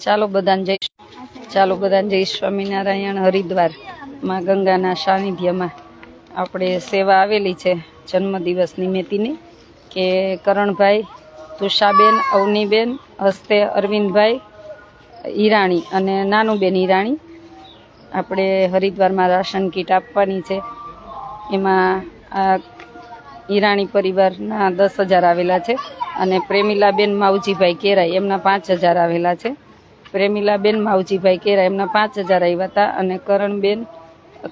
ચાલો બધાને જય ચાલો બધાને જય સ્વામિનારાયણ હરિદ્વારમાં ગંગાના સાનિધ્યમાં આપણે સેવા આવેલી છે જન્મદિવસ નિમિત્તની કે કરણભાઈ તુષાબેન, અવનીબેન, હસ્તે અરવિંદભાઈ, ઈરાણી અને નાનુબેન ઈરાણી આપણે હરિદ્વારમાં રાશન કીટ આપવાની છે. એમાં આ ઈરાણી પરિવારના દસ હજાર આવેલા છે અને પ્રેમિલાબેન માવજીભાઈ કેરાઈ એમના પાંચ હજાર આવેલા છે. પ્રેમિલાબેન માવજીભાઈ કેરા એમના પાંચ હજાર આવ્યા હતા અને કરણબેન,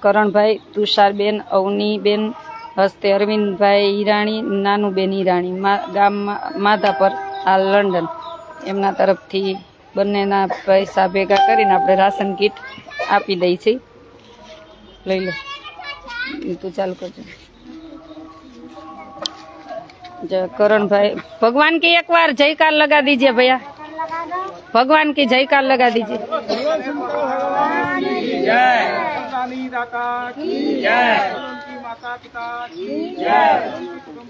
કરણભાઈ, તુષારબેન, અવનીબેન, હસ્તે અરવિંદભાઈ ઈરાણી, નાનુબેન ઈરાણી, મા- ગામ માધાપર હાલ લંડન. એમના તરફથી બંનેના પૈસા ભેગા કરીને આપણે રાશન કીટ આપી દઈ છીએ લઈ લો. તું ચાલુ કરજો. करण भाई भगवान की एक बार जयकार लगा दीजिए भैया भगवान की जयकार लगा दीजिए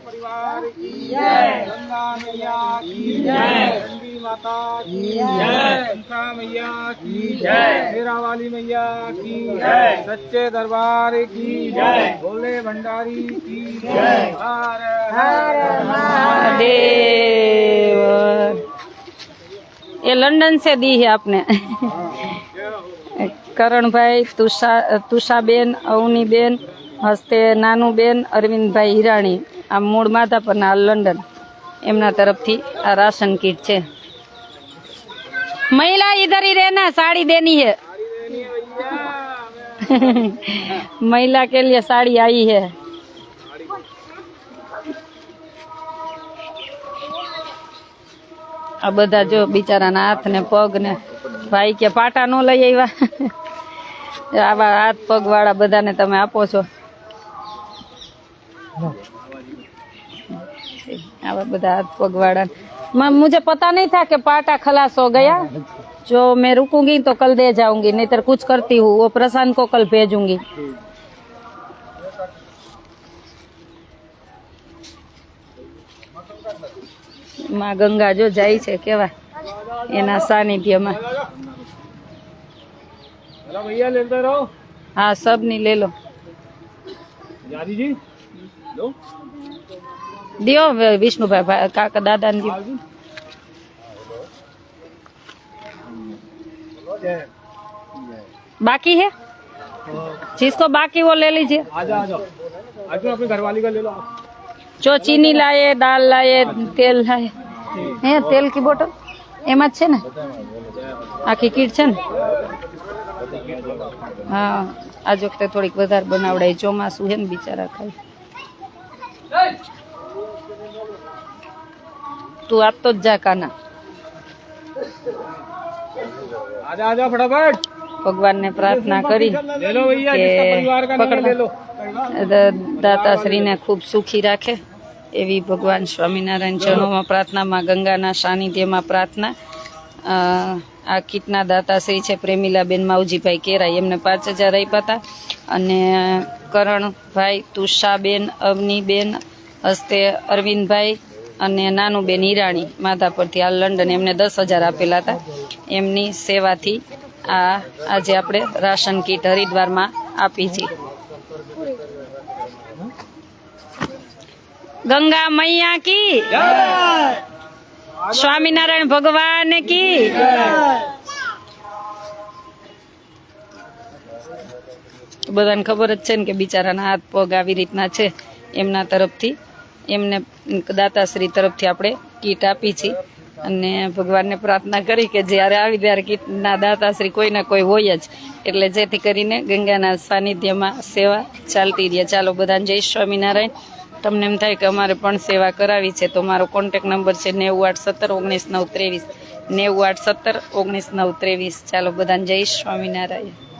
परिवार की जय गंगा मैया की जय चंडी माता की जय कंसा मैया की जय शेरा वाली मैया की जय सच्चे दरबार की जय भोले भंडारी की जय हर हर महादेव ये लंदन से दी है आपने करण भाई तुषा तुषाबेन अवनीबेन હસ્તે નાનુબેન અરવિંદભાઈ હિરાણી આ મૂળ માધાપરના હાલ લંડન એમના તરફથી આ રાશન કીટ છે મહિલા ઇધર ही रहना साड़ी देनी है महिला के लिए साड़ी आई है આ બધા જો બિચારાના હાથ ને પગ ને ભાઈ કે પાટા નો લઈ આવ્યા આવા હાથ પગ વાળા બધાને તમે આપો છો આવા બધા હાથ પગ વાળા म- मुझे पता नहीं था कि पाटा खलास हो गया जो मैं रुकूंगी तो कल दे जाऊंगी नहीं तो कुछ करती हूँ वो प्रशांत को कल भेजूंगी માં ગંગા જો જાય છે કેવા એના સાનિધ્યમાં हेलो भैया लेते रहो હા સબની લે લો यादी जी लो दियो विष्णु भाई भाई काका दादा दियो बाकी है? जिसको बाकी वो ले लीजिए। आ जाओ अपनी घरवाली का ले लो जो चीनी लाए दाल लाए तेल लाए। है तेल की बोतल? एम अच्छे ना? आखी किट है हाँ आज वक्त थोड़ी बनावड़ा चौमासु है बिचारा खाई તું આપતો જ જા કાના. આજા આજા ભગવાનને પ્રાર્થના કરી કે દાતાશ્રીને ખૂબ સુખી રાખે એવી ભગવાન સ્વામિનારાયણ ચરણોમાં પ્રાર્થનામાં ગંગાના સાનિધ્યમાં પ્રાર્થના. આ કીટના દાતાશ્રી છે પ્રેમીલાબેન માવજીભાઈ કેરાય એમને પાંચ હજાર આપ્યા હતા અને કરણભાઈ તુષાબેન અવનીબેન હસ્તે અરવિંદભાઈ અને નાનું બેન ઈરાણી માધાપરથી આ લંડન એમને દસ હજાર આપેલા હતા. એમની સેવાથી આ આજે આપણે રાશન કીટ હરિદ્વારમાં આપી છે. ગંગા મૈયા કી? સ્વામિનારાયણ ભગવાન કી? બધાને ખબર જ છે ને કે બિચારાના હાથ પગ આવી રીતના છે. એમના તરફથી એમને દાતાશ્રી તરફથી આપણે કીટ આપી છે. અને ભગવાનને પ્રાર્થના કરી કે જ્યારે આવી ત્યારે કીટના દાતાશ્રી કોઈ ના કોઈ હોય જ. એટલે જેથી કરીને ગંગાના સાનિધ્યમાં સેવા ચાલતી રહે. ચાલો બધાને જય સ્વામિનારાયણ. તમને એમ થાય કે અમારે પણ સેવા કરાવી છે, તો મારો કોન્ટેક નંબર છે નેવું આઠ સત્તર ઓગણીસ નવ ત્રેવીસ. નેવું આઠ સત્તર ઓગણીસ નવ ત્રેવીસ. ચાલો બધાને જય સ્વામિનારાયણ.